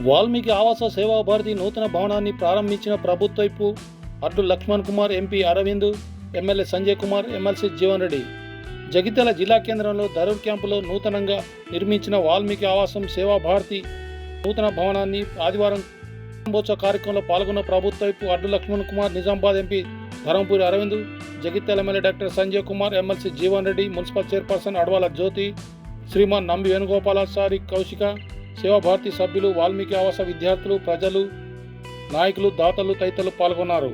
వాల్మీకి ఆవాస సేవా భారతి నూతన భవనాన్ని ప్రారంభించిన ప్రభుత్వైపు అడ్డు Laxman Kumar MP Arvind MLA Sanjay Kumar MLC Jeevan Reddy. Jagtial జిల్లా కేంద్రంలో ధరూర్ క్యాంపులో నూతనంగా నిర్మించిన వాల్మీకి ఆవాసం సేవా భారతి నూతన భవనాన్ని ఆదివారం ప్రారంభోత్సవ కార్యక్రమంలో పాల్గొన్న ప్రభుత్వైపు అడ్డు Laxman Kumar Nizamabad MP Dharmapuri Arvind Jagtial MLA doctor Sanjay Kumar MLC Jeevan Reddy municipal chairperson Adavala Jyothi Sriman Nambi Venugopalachari Kaushika సేవా సభ్యులు వాల్మీకి ఆవాస విద్యార్థులు ప్రజలు నాయకులు దాతలు తదితరులు పాల్గొన్నారు.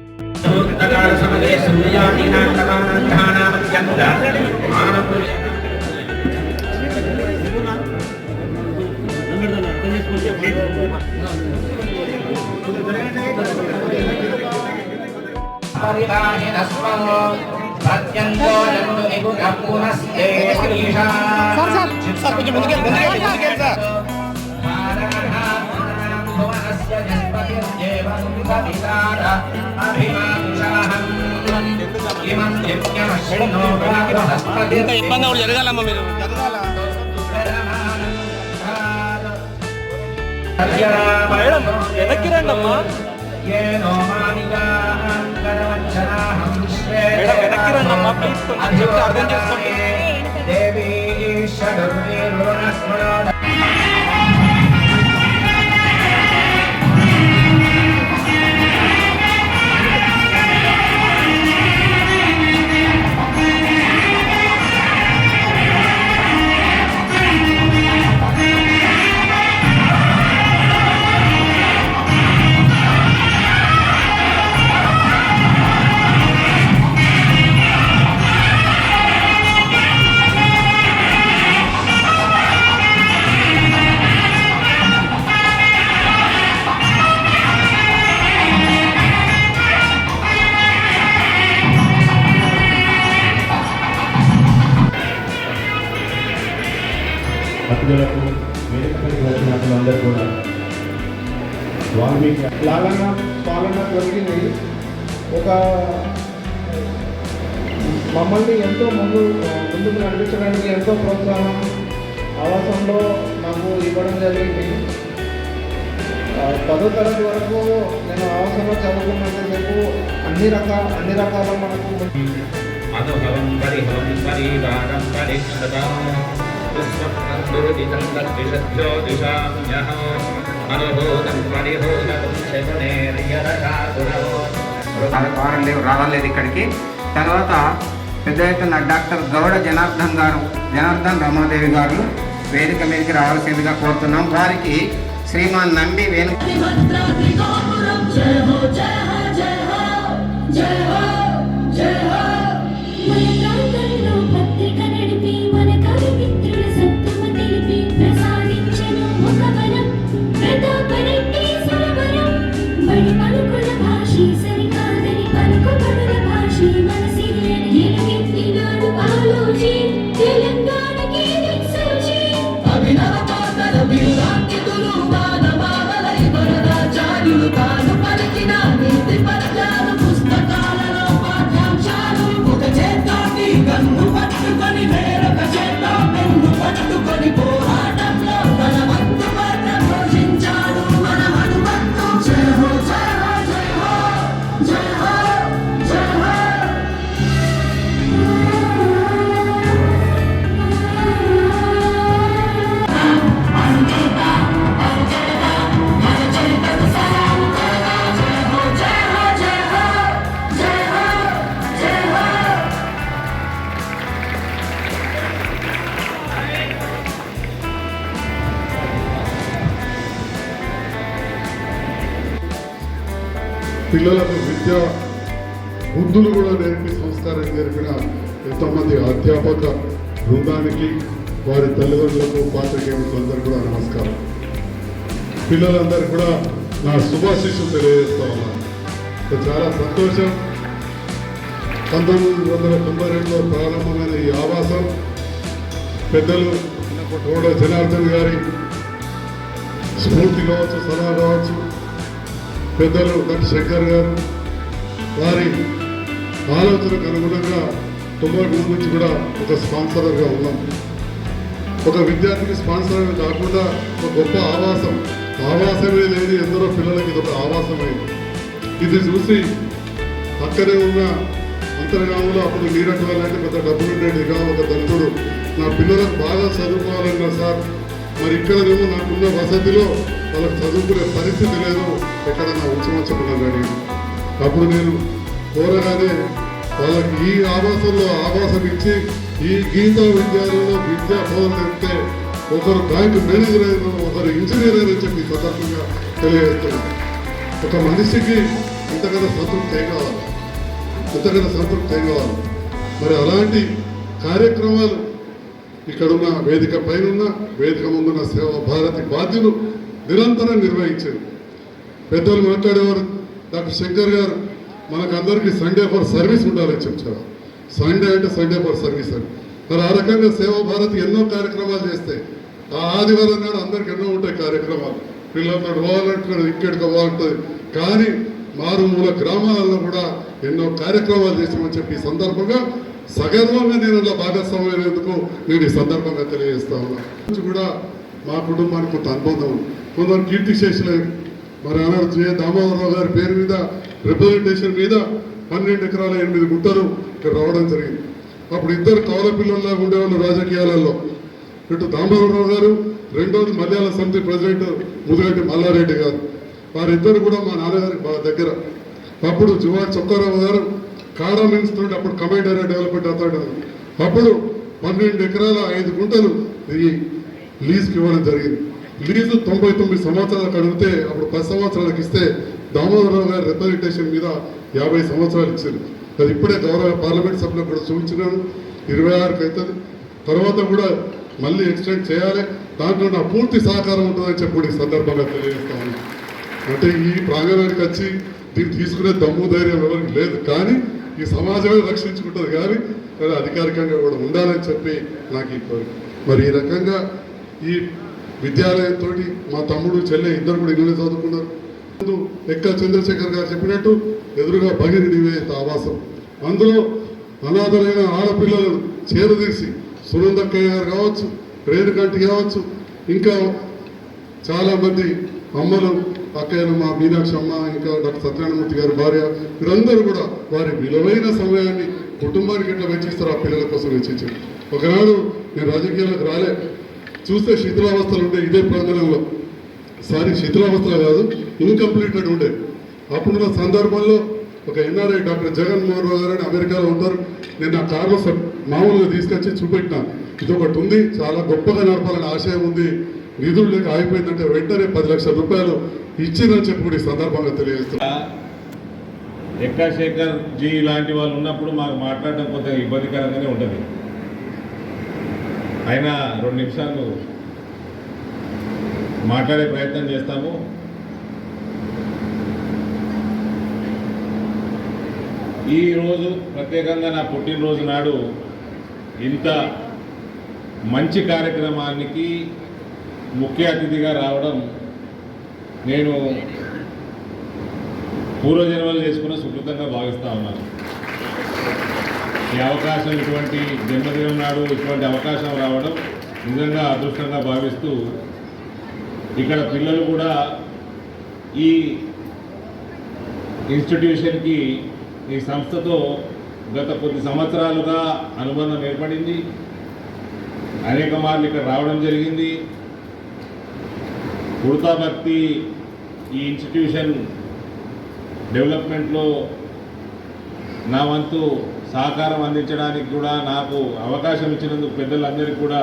సార్ సార్ సార్ కొంచెం ముందుకెళ్ళి ముందుకెళ్ళి ముందుకెళ్ళి సార్. ఇంత ఇబ్బంది ఒకటి జరగాలమ్మా మీరు మేడం వెనక్కి రండి అమ్మా మేడం వెనక్కి రండి అమ్మా ప్లీజ్ కొంచెం అర్థం చేసుకోండి మమ్మల్ని ఎంతో ముందు ముందుకు నడిపించడానికి ఎంతో ప్రోత్సాహం ఆవాసంలో నాకు ఇవ్వడం జరిగింది. పదో తరగతి వరకు నేను ఆవాసంలో చదువుకున్నంతసేపు అన్ని రకాల అన్ని రకాల మనకు అనుభవం పరిహవం పరివారం పరిక్షతాం అనుభూతం పరిహోదం శకునేర్యరకాతురో వారం లేవు రావడం లేదు ఇక్కడికి. తర్వాత పెద్ద ఎత్తున డాక్టర్ గౌడ జనార్దన్ గారు జనార్దన్ రమాదేవి గారు వేదిక మీదకి రావాల్సిందిగా కోరుతున్నాం. వారికి శ్రీమాన్ నంబి వేణు మనకాంతంలో పిల్లలకు విద్య బుద్ధులు కూడా నేర్పి సంస్కారం జరిపిన ఎంతోమంది అధ్యాపక బృందానికి వారి తల్లిదండ్రులకు పాత్రికేయులందరూ కూడా నమస్కారం. పిల్లలందరూ కూడా నా శుభాశిష్యం తెలియజేస్తా ఉన్నాను చాలా సంతోషం. పంతొమ్మిది వందల తొంభై రెండులో ప్రారంభమైన ఈ ఆవాసం పెద్దలు గౌడ జనార్దన్ గారి స్ఫూర్తి కావచ్చు సలహా కావచ్చు పెద్దలు డాక్టర్ శంకర్ గారు వారి ఆలోచనకు అనుగుణంగా తొమ్మిది మూడు నుంచి కూడా ఒక స్పాన్సర్గా ఉన్నాం. ఒక విద్యార్థికి స్పాన్సర్ కాకుండా ఒక గొప్ప ఆవాసం ఆవాసమే లేని ఎందరో పిల్లలకి ఇది ఒక ఆవాసమైంది ఇది చూసి అక్కడే ఉన్న అంతర్గాములో అప్పుడు నీరట్ వాళ్ళంటే పెద్ద డబ్బులు ఉండేది ఒక దళితుడు. నా పిల్లలకు బాగా చదువుకోవాలన్నా సార్ మరి ఇక్కడనేమో నాకున్న వసతిలో వాళ్ళకి చదువుకునే పరిస్థితి లేదు ఎక్కడన్నా ఉంచమచ్చకున్నాను కానీ. అప్పుడు నేను కోరగానే వాళ్ళకి ఈ ఆవాసంలో ఆవాసం ఇచ్చి ఈ గీతా విద్యాలయంలో విద్యా బోధన చెప్తే ఒకరు బ్యాంక్ మేనేజర్ అయిన ఒకరు ఇంజనీర్ అయిన చెప్పి సందర్భంగా తెలియజేస్తున్నాను ఒక మనిషికి ఇంతకన్నా సంతృప్తి ఏం కావాలి? ఇంతకన్నా సంతృప్తి ఏం కావాలి? మరి అలాంటి కార్యక్రమాలు ఇక్కడున్న వేదిక పైన వేదిక ముందున్న సేవా భారతి బాధ్యులు నిరంతరం నిర్వహించారు పెద్దలు మాట్లాడేవారు డాక్టర్ శంకర్ గారు మనకందరికీ సండే ఫర్ సర్వీస్ ఉండాలని చెప్పారు. సండే అంటే సండే ఫర్ సర్వీస్ అని. మరి ఆ రకంగా సేవా భారతి ఎన్నో కార్యక్రమాలు చేస్తాయి ఆ ఆదివారం నాడు అందరికి ఎన్నో ఉంటాయి కార్యక్రమాలు. పిల్లలతో పోవాలంటున్నారు ఇంకెడికి పోవాలంటుంది కానీ మారుమూల గ్రామాలలో కూడా ఎన్నో కార్యక్రమాలు చేసామని చెప్పి ఈ సందర్భంగా సగర్వంగా నేను ఇలా భాగస్వామ్యమైనందుకు నేను ఈ సందర్భంగా తెలియజేస్తా ఉన్నా. కూడా మా కుటుంబానికి కొంత అనుబంధం కొందరు కీర్తి చేసలేదు మరి ఆనాడు జే. దామోదరరావు గారి పేరు మీద రిప్రజెంటేషన్ మీద పన్నెండు ఎకరాల ఎనిమిది గుంటలు ఇక్కడ రావడం జరిగింది. అప్పుడు ఇద్దరు కవల పిల్లల్లా ఉండేవాళ్ళు రాజకీయాలలో. ఇటు దామోదరరావు గారు రెండోది మలయాళ సమితి ప్రెసిడెంట్ ముదిరెడ్డి మల్లారెడ్డి గారు. వారిద్దరు కూడా మా నాన్నగారికి బాగా దగ్గర. అప్పుడు జువా చొక్కారావు గారు కాడా మిన్స్ తోటి అప్పుడు కమాండర్ డెవలప్మెంట్ అథారిటీ అప్పుడు పన్నెండు ఎకరాల ఐదు గుంటలు ఈ లీజ్కి ఇవ్వడం జరిగింది. లీజు తొంభై తొమ్మిది సంవత్సరాలకు అడిగితే అప్పుడు పది సంవత్సరాలకు ఇస్తే దామోదరరావు గారి రిప్రజెంటేషన్ మీద యాభై సంవత్సరాలు ఇచ్చారు. అది ఇప్పుడే గౌరవ పార్లమెంట్ సభలో కూడా చూపించినాను ఇరవై ఆరుకి అవుతుంది. తర్వాత కూడా మళ్ళీ ఎక్స్టెండ్ చేయాలి. దాంట్లో నా పూర్తి సహకారం ఉంటుందని చెప్పి ఈ సందర్భంగా తెలియజేస్తాను అంటే ఈ ప్రాంగణానికి వచ్చి దీన్ని తీసుకునే దమ్ము ధైర్యం ఎవరికి లేదు. కానీ ఈ సమాజమే రక్షించుకుంటుంది కానీ మరి అధికారికంగా కూడా ఉండాలని చెప్పి నాకు ఈ కోరిక. మరి ఈ రకంగా ఈ విద్యాలయంతో మా తమ్ముడు చెల్లె ఇద్దరు కూడా ఇంగ్లీష్ చదువుకున్నారు. ముందు ఎక్క చంద్రశేఖర్ గారు చెప్పినట్టు ఎదురుగా భగిరి నివేదిత ఆవాసం. అందులో అనాథలైన ఆడపిల్లలను చేరదీసి సునందక్కయ్య గారు కావచ్చు రేణుకంటి కావచ్చు ఇంకా చాలామంది అమ్మలు అక్కయ్యలు మా మీనాక్షి అమ్మ ఇంకా డాక్టర్ సత్యనారాయణమూర్తి గారి భార్య వీరందరూ కూడా వారి విలువైన సమయాన్ని కుటుంబానికి ఎట్లా వెచ్చిస్తారు ఆ పిల్లల కోసం వెచ్చించారు. ఒకనాడు నేను రాజకీయాలకు రాలే. చూస్తే శిథిలావస్థలు ఉండే ఇదే ప్రాంగణంలో. సారీ శిథిలావస్థలు కాదు ఇన్కంప్లీటెడ్ ఉండే. అప్పుడున్న సందర్భంలో ఒక ఎన్ఆర్ఐ డాక్టర్ జగన్మోహన్ రావు గారు అని అమెరికాలో ఉంటారు. నేను ఆ కార్లో మామూలుగా తీసుకొచ్చి చూపెట్టినా. ఇది ఒకటి ఉంది చాలా గొప్పగా నడపాలని ఆశయం ఉంది. నిధులు లేక ఆగిపోయిందంటే వెంటనే పది లక్షల రూపాయలు ఇచ్చిందని చెప్పి కూడా ఈ సందర్భంగా తెలియజేస్తున్నా. ఎక్కా శేఖర్ జీ లాంటి వాళ్ళు ఉన్నప్పుడు మాకు మాట్లాడడం కొంచెం ఇబ్బందికరంగానే ఉంటుంది. అయినా రెండు నిమిషాలు మాట్లాడే ప్రయత్నం చేస్తాము. ఈరోజు ప్రత్యేకంగా నా పుట్టినరోజు నాడు ఇంత మంచి కార్యక్రమానికి ముఖ్య అతిథిగా రావడం నేను పూర్వజన్మలు చేసుకున్న సుకృతంగా భావిస్తూ ఉన్నాను. ఈ అవకాశం ఇటువంటి జన్మదినం నాడు ఇటువంటి అవకాశం రావడం నిజంగా అదృష్టంగా భావిస్తూ ఇక్కడ పిల్లలు కూడా ఈ ఇన్స్టిట్యూషన్కి ఈ సంస్థతో గత కొద్ది సంవత్సరాలుగా అనుబంధం ఏర్పడింది. అనేక మార్లు ఇక్కడ రావడం జరిగింది. ఉడతా భక్తి ఈ ఇన్స్టిట్యూషన్ డెవలప్మెంట్లో నా వంతు సహకారం అందించడానికి కూడా నాకు అవకాశం ఇచ్చినందుకు పెద్దలందరికీ కూడా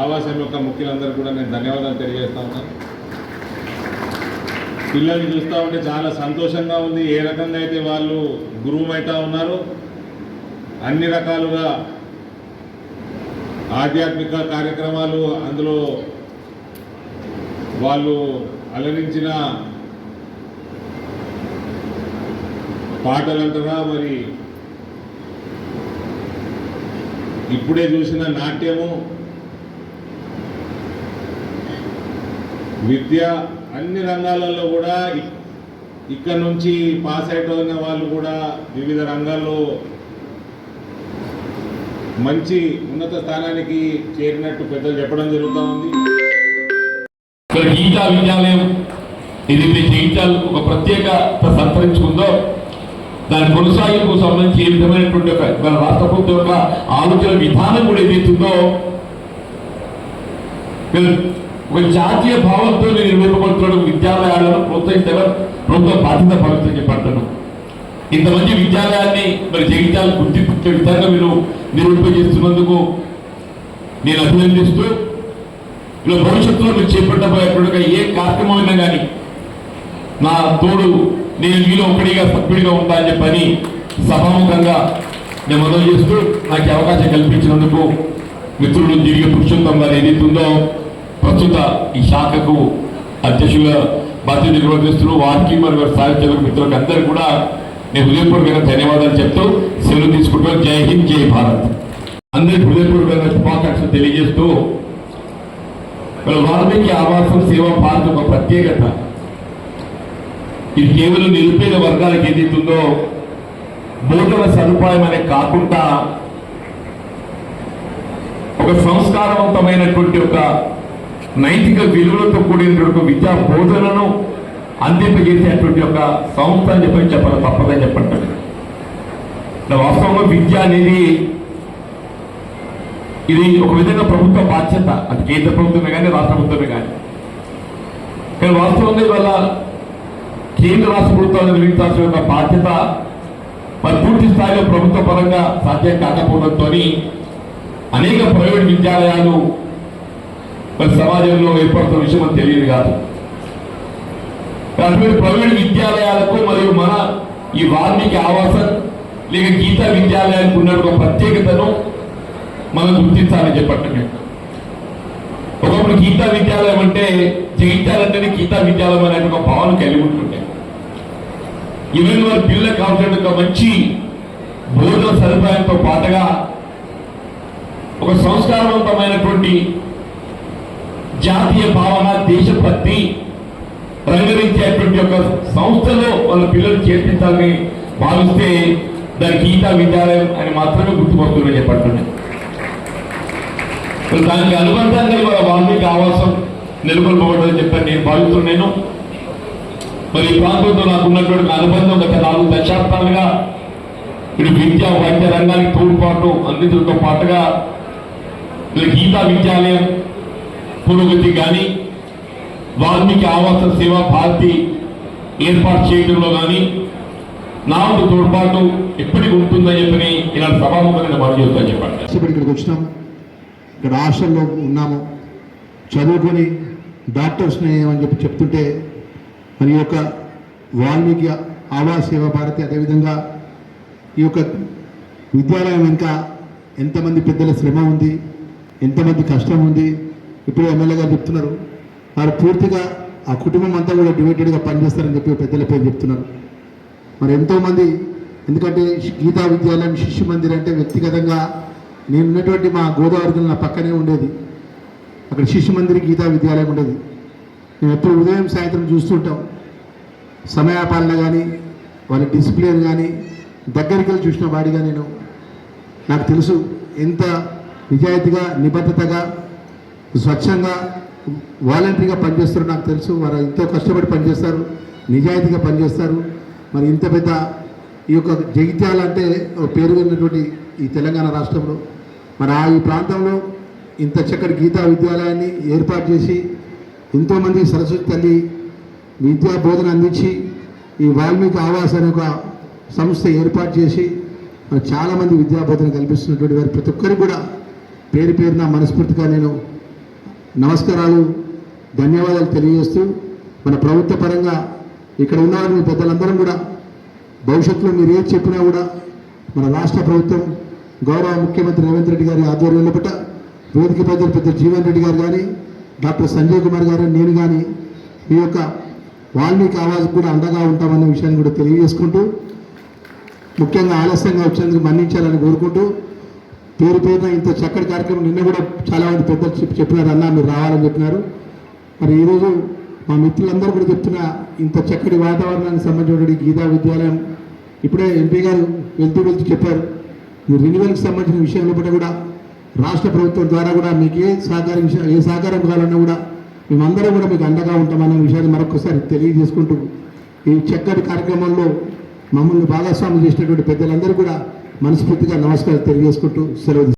ఆవాసం యొక్క ముఖ్యులందరూ కూడా నేను ధన్యవాదాలు తెలియజేస్తా ఉన్నాను. పిల్లల్ని చూస్తూ ఉంటే చాలా సంతోషంగా ఉంది. ఏ రకంగా అయితే వాళ్ళు గురువు అవుతా ఉన్నారు అన్ని రకాలుగా ఆధ్యాత్మిక కార్యక్రమాలు అందులో వాళ్ళు అలరించిన పాటలంటారా మరి ఇప్పుడే చూసిన నాట్యము విద్య అన్ని రంగాలలో కూడా ఇక్కడ నుంచి పాస్ అయిపోయిన వాళ్ళు కూడా వివిధ రంగాల్లో మంచి ఉన్నత స్థానానికి చేరినట్టు పెద్దలు చెప్పడం జరుగుతూ ఉంది. ఇక్కడ గీతా విద్యాలయం ఇది మీ జగిత్యాల ఒక ప్రత్యేకత సంతరించుకుందో దాని కొనసాగింపు సంబంధించి ఏ విధమైనటువంటి ఒక మన రాష్ట్ర ప్రభుత్వం యొక్క ఆలోచన విధానం కూడా ఏదైతుందో ఒక జాతీయ భావంతో నిర్వహింపబడుతున్న విద్యాలయాలను ప్రోత్సహించడం ప్రభుత్వ బాధ్యత భవిష్యత్తు చెప్పంటాను. ఇంతమంది విద్యాలయాన్ని మరి జగిత్యాల గుర్తించే విధంగా మీరు నిర్వహింపజేస్తున్నందుకు నేను అభినందిస్తూ ఇలా భవిష్యత్తులో మీరు చేపట్టబోయేటువంటి ఏ కార్యక్రమం అయినా కానీ నా తోడు నేను మీలో ఒకటిగా సభ్యుడిగా ఉంటా అని చెప్పని సభాముఖంగా నేను మొదలు చేస్తూ నాకు అవకాశం కల్పించినందుకు మిత్రులు తిరిగి పురుషోత్తం గారు ఏదైతుందో ప్రస్తుత ఈ శాఖకు అధ్యక్షుల బాధ్యత నిర్వహిస్తున్న వారికి మరియు వారి సాహిత్య మిత్రులకు అందరికీ కూడా నేను హృదయపూర్వకంగా ధన్యవాదాలు చెప్తూ సెలవు తీసుకుంటూ జై హింద్ జై భారత్. అందరికీ హృదయపూర్వకంగా శుభాకాంక్షలు తెలియజేస్తూ మరి వాల్మీకి ఆవాసం సేవా పార్క్ ఒక ప్రత్యేకత. ఇది కేవలం నిరుపేద వర్గాలకు ఏదైతుందో బోధన సదుపాయం అనే కాకుండా ఒక సంస్కారవంతమైనటువంటి ఒక నైతిక విలువలతో కూడినటువంటి విద్యా బోధనను అందింపజేసేటువంటి ఒక సంస్థ అని చెప్పని చెప్పాలి తప్పదని చెప్పంటారు. వాస్తవంగా విద్య అనేది ఇది ఒక విధంగా ప్రభుత్వ బాధ్యత. అది కేంద్ర ప్రభుత్వమే కానీ రాష్ట్ర ప్రభుత్వమే కానీ కానీ వాస్తవంగా ఇవాళ కేంద్ర రాష్ట్ర ప్రభుత్వాలు నిర్వహించాల్సిన యొక్క బాధ్యత మరి పూర్తి స్థాయిలో ప్రభుత్వ పరంగా సాధ్యం కాకపోవడంతో అనేక ప్రైవేట్ విద్యాలయాలు మరి సమాజంలో ఏర్పడుతున్న విషయం మనకు తెలియదు కాదు. అటువంటి ప్రైవేట్ విద్యాలయాలకు మరియు మన ఈ వాల్మీకి ఆవాసం లేక గీతా విద్యాలయానికి ఉన్న ఒక ప్రత్యేకతను మనం గుర్తించాలని చెప్పండి ఒకప్పుడు గీతా విద్యాలయం అంటే జయించాలంటేనే గీతా విద్యాలయం అనే ఒక భావన కలిగి ఉంటుండే. ఈవెన్ వారి పిల్లలకు కావాల్సిన ఒక మంచి భోజన సదుపాయంతో పాటుగా ఒక సంస్కారవంతమైనటువంటి జాతీయ భావన దేశభక్తి రంగరించేటువంటి ఒక సంస్థలో వాళ్ళ పిల్లలు చేర్పించాలని భావిస్తే దాని గీతా విద్యాలయం అని మాత్రమే గుర్తుపడుతుందని చెప్పండి దానికి అనుబంధంగా ఇవాళ వాల్మీకి ఆవాసం నెలకొల్పబడదని చెప్పని నేను భావిస్తున్నాను మరి ఈ ప్రాంతంతో నాకు ఉన్నటువంటి అనుబంధం గత నాలుగు దశాబ్దాలుగా ఇటు విద్యా వైద్య రంగానికి తోడ్పాటు అందించడంతో పాటుగా గీతా విద్యాలయం పురోగతి కానీ వాల్మీకి ఆవాస సేవా భారతి ఏర్పాటు చేయడంలో కానీ నా తోడ్పాటు ఎప్పటికి ఉంటుందని చెప్పని ఇలా సభాముఖంగా మనం చెప్తాను చెప్పండి ఇక్కడికి వచ్చినాం. ఇక్కడ హాస్టల్లో ఉన్నాము. చదువుకొని డాక్టర్స్ని అని చెప్పి చెప్తుంటే మరి ఈ యొక్క వాల్మీకి ఆవాస్ సేవ భారతి అదేవిధంగా ఈ యొక్క విద్యాలయం వెనుక ఎంతమంది పెద్దల శ్రమ ఉంది ఎంతమంది కష్టం ఉంది ఇప్పుడు ఎమ్మెల్యే గారు చెప్తున్నారు. వారు పూర్తిగా ఆ కుటుంబం అంతా కూడా డివైడెడ్గా పనిచేస్తారని చెప్పి పెద్దల పేరు చెప్తున్నారు. మరి ఎంతోమంది ఎందుకంటే గీతా విద్యాలయం శిష్యు మందిర్ అంటే వ్యక్తిగతంగా నేను ఉన్నటువంటి మా గోదావరి నా పక్కనే ఉండేది. అక్కడ శిశు మందిర్ గీతా విద్యాలయం ఉండేది. మేము ఎప్పుడు ఉదయం సాయంత్రం చూస్తుంటాం సమయాపాలన కానీ వాళ్ళ డిసిప్లిన్ కానీ దగ్గరికి వెళ్ళి చూసిన వాడిగా నేను. నాకు తెలుసు ఎంత నిజాయితీగా నిబద్ధతగా స్వచ్ఛంగా వాలంటరీగా పనిచేస్తారో నాకు తెలుసు. వారు ఎంతో కష్టపడి పనిచేస్తారు నిజాయితీగా పనిచేస్తారు. మరి ఇంత పెద్ద ఈ యొక్క జగిత్యాల అంటే పేరు ఉన్నటువంటి ఈ తెలంగాణ రాష్ట్రంలో మరి ఆ ఈ ప్రాంతంలో ఇంత చక్కటి గీతా విద్యాలయాన్ని ఏర్పాటు చేసి ఎంతోమంది సరస్వతి తల్లి విద్యా బోధన అందించి ఈ వాల్మీకి ఆవాస్ అనే ఒక సంస్థ ఏర్పాటు చేసి చాలామంది విద్యా బోధన కల్పిస్తున్నటువంటి వారు ప్రతి ఒక్కరికి కూడా పేరు పేరున మనస్ఫూర్తిగా నేను నమస్కారాలు ధన్యవాదాలు తెలియజేస్తూ మన ప్రభుత్వ పరంగా ఇక్కడ ఉన్నవారు మీ పెద్దలందరం కూడా భవిష్యత్తులో మీరు ఏది చెప్పినా కూడా మన రాష్ట్ర ప్రభుత్వం గౌరవ ముఖ్యమంత్రి రేవంత్ రెడ్డి గారి ఆధ్వర్యంలో పట్ల వేదిక ప్రజలు పెద్ద జీవన్ రెడ్డి గారు కానీ డాక్టర్ సంజయ్ కుమార్ గారు నేను కానీ ఈ యొక్క వాల్మీకి ఆవాజ్ కూడా అండగా ఉంటామన్న విషయాన్ని కూడా తెలియజేసుకుంటూ ముఖ్యంగా ఆలస్యంగా వచ్చేందుకు మన్నించాలని కోరుకుంటూ పేరు పేరున ఇంత చక్కటి కార్యక్రమం నిన్న కూడా చాలామంది పెద్దలు చెప్పి చెప్పినారు అన్న మీరు రావాలని చెప్పినారు. మరి ఈరోజు మా మిత్రులందరూ కూడా చెప్తున్న ఇంత చక్కటి వాతావరణానికి సంబంధించిన గీతా విద్యాలయం ఇప్పుడే ఎంపీ గారు వెళ్తూ వెళ్తూ చెప్పారు. ఈ రెన్యువల్కి సంబంధించిన విషయంలో పట్ల కూడా రాష్ట్ర ప్రభుత్వం ద్వారా కూడా మీకు ఏ సహకారం ఏ సహకారం కావాలన్నా కూడా మేమందరం కూడా మీకు అండగా ఉంటామనే విషయాన్ని మరొకసారి తెలియజేసుకుంటూ ఈ చక్కటి కార్యక్రమంలో మమ్మల్ని భాగస్వామ్యం చేసినటువంటి పెద్దలందరూ కూడా మనస్ఫూర్తిగా నమస్కారం తెలియజేసుకుంటూ సెలవు